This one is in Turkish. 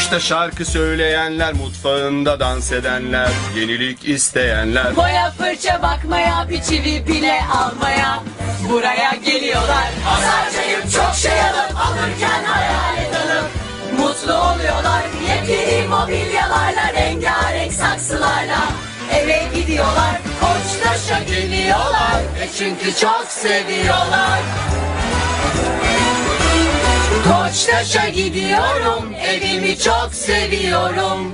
Duşta şarkı söyleyenler, mutfağında dans edenler, yenilik isteyenler. Boya fırça bakmaya bir çivi bile almaya. Buraya geliyorlar. Harcayıp çok şey alıp alırken hayale dalıp Mutlu oluyorlar Yepyeni mobilyalarla rengarenk saksılarla. Eve gidiyorlar Koçtaş'a geliyorlar. E çünkü çok seviyorlar Koçtaş'a gidiyorum Evimi çok seviyorum